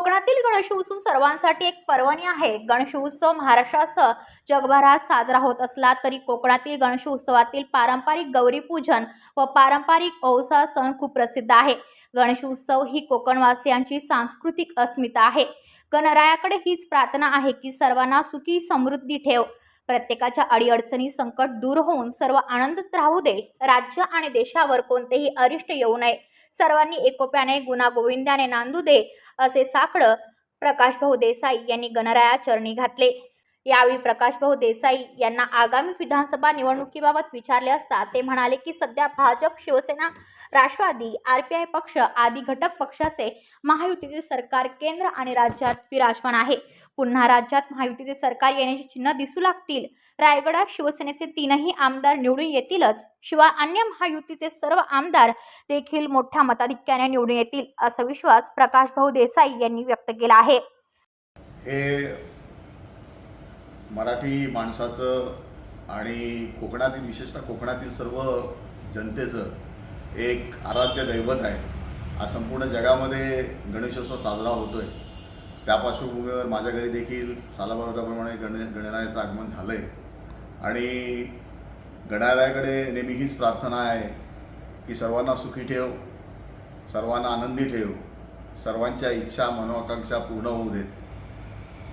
कोकणातील गणेशोत्सव सर्वांसाठी एक पर्वणी आहे. गणेशोत्सव महाराष्ट्रासह जगभरात साजरा होत असला तरी कोकणातील गणेशोत्सवातील पारंपरिक गौरीपूजन व पारंपरिक औसा सण खूप प्रसिद्ध आहे. गणेशोत्सव ही कोकणवासियांची सांस्कृतिक अस्मिता आहे. गणरायाकडे हीच प्रार्थना आहे की सर्वांना सुखी समृद्धी ठेव. प्रत्येकाच्या अडीअडचणी संकट दूर होऊन सर्व आनंदात राहू दे. राज्य आणि देशावर कोणतेही अरिष्ट येऊ नये. सर्वांनी एकोप्याने गुणागोविंदाने नांदू दे असे साकडं प्रकाशभाऊ देसाई यांनी गणराया चरणी घातले. यावेळी प्रकाशभाऊ देसाई यांना आगामी विधानसभा निवडणुकीबाबत विचारले असता ते म्हणाले की सध्या Bhajap Shivsena Rashtrawadi R P I पक्ष आदी घटक पक्षाचे महायुतीचे सरकार केंद्र आणि राज्यात विराजमान आहे. पुन्हा राज्यात महायुतीचे सरकार येण्याची चिन्ह दिसू लागतील. रायगडात शिवसेनेचे तीनही आमदार निवडून येतीलच शिवाय अन्य महायुतीचे सर्व आमदार देखील मोठ्या मताधिक्याने निवडून येतील असा विश्वास प्रकाशभाऊ देसाई यांनी व्यक्त केला आहे. मराठी माणसाचं आणि कोकणातील विशेषतः कोकणातील सर्व जनतेचं एक आराध्य दैवत आहे. हा संपूर्ण जगामध्ये गणेशोत्सव साजरा होतो आहे त्या पार्श्वभूमीवर माझ्या घरी देखील सालाबारदाप्रमाणे गण गणरायाचं आगमन झालं आहे आणि गणरायाकडे नेहमी हीच प्रार्थना आहे की सर्वांना सुखी ठेव सर्वांना आनंदी ठेव सर्वांच्या इच्छा मनोआकांक्षा पूर्ण होऊ देत.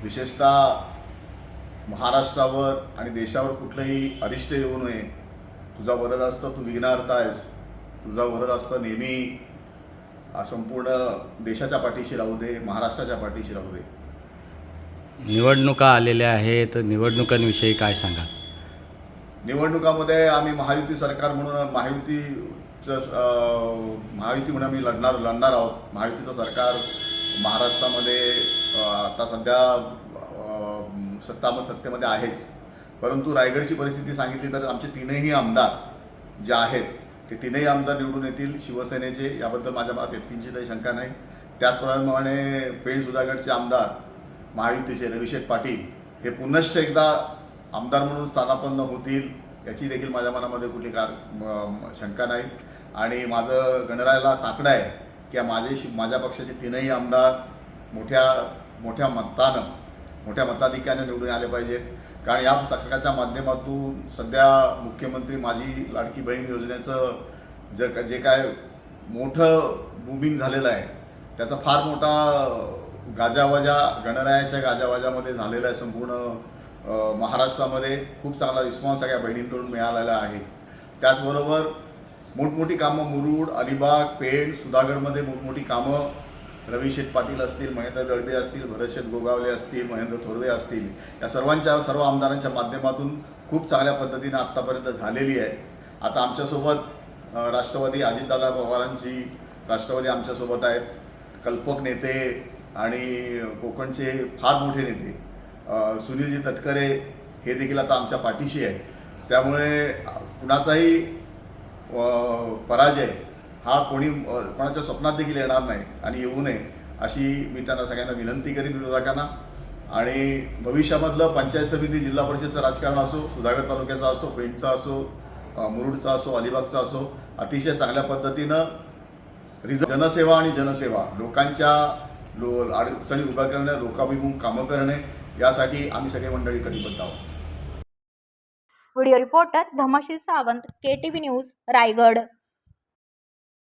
विशेषतः महाराष्ट्रावर आणि देशावर कुठलंही अरिष्ट येऊ नये. तुझा वरद असतं तू विघ्नार्थ आहेस तुझा वरद असतं नेहमी संपूर्ण देशाच्या पाठीशी राहू दे महाराष्ट्राच्या पाठीशी राहू दे. निवडणुका आलेल्या आहेत निवडणुकांविषयी काय सांगाल? निवडणुकामध्ये आम्ही महायुती सरकार म्हणून महायुतीचं महायुती म्हणून आम्ही लढणार लढणार आहोत. महायुतीचं सरकार महाराष्ट्रामध्ये आता सध्या सत्तामत सत्तेमध्ये आहेच. परंतु रायगडची परिस्थिती सांगितली तर आमचे तीनही आमदार जे आहेत ते तीनही आमदार निवडून येतील. शिवसेनेचे याबद्दल माझ्या मनात इतकींची काही शंका नाही. त्याचप्रमाणे पेण सुधागडचे आमदार महायुतीचे रविशेठ पाटील हे पुनश्च एकदा आमदार म्हणून स्थानापन्न होतील याची देखील माझ्या मनामध्ये कुठली कार म- शंका नाही. आणि माझं गणरायाला साकडं आहे की माझे माझ्या पक्षाचे तीनही आमदार मोठ्या मोठ्या मतानं मोठ्या मताधिक्याने निवडून आले पाहिजेत. कारण या सरकारच्या माध्यमातून सध्या मुख्यमंत्री माझी लाडकी बहीण योजनेचं जे का- जे काय मोठं बुमिंग झालेलं आहे त्याचा फार मोठा गाजावाजा गणरायाच्या गाजावाजामध्ये झालेला आहे संपूर्ण महाराष्ट्रामध्ये. खूप चांगला रिस्पॉन्स सगळ्या बहिणींकडून मिळालेला आहे. त्याचबरोबर मोठमोठी कामं मुरुड अलिबाग पेण सुधागडमध्ये मोठमोठी कामं रवी शेठ पाटील असतील महेंद्र दळवे असतील भरतशेठ गोगावले असतील महेंद्र थोरवे असतील या सर्वांच्या सर्व आमदारांच्या माध्यमातून खूप चांगल्या पद्धतीनं आत्तापर्यंत झालेली आहे. आता आमच्यासोबत राष्ट्रवादी अजितदादा पवारांची राष्ट्रवादी आमच्यासोबत आहेत. कल्पक नेते आणि कोकणचे फार मोठे नेते सुनीलजी तटकरे हे देखील आता आमच्या पाठीशी आहे त्यामुळे कुणाचाही पराजय हा कोणी कोणाच्या स्वप्नात देखील येणार नाही आणि येऊ नये अशी मी त्यांना सगळ्यांना विनंती करीन विरोधकांना. आणि भविष्यामधलं पंचायत समिती जिल्हा परिषदचं राजकारण असो सुधागड तालुक्याचा असो पेंटचा असो मुरुडचा असो अलिबागचा असो अतिशय चांगल्या पद्धतीनं रिझ जनसेवा आणि जनसेवा लोकांच्या लो अडचणी उभ्या करणे लोकाभिमुख कामं करणे यासाठी आम्ही सगळे मंडळी कटिबद्ध आहोत. Video reporter Dhamshir Sawant K T V news Raigad.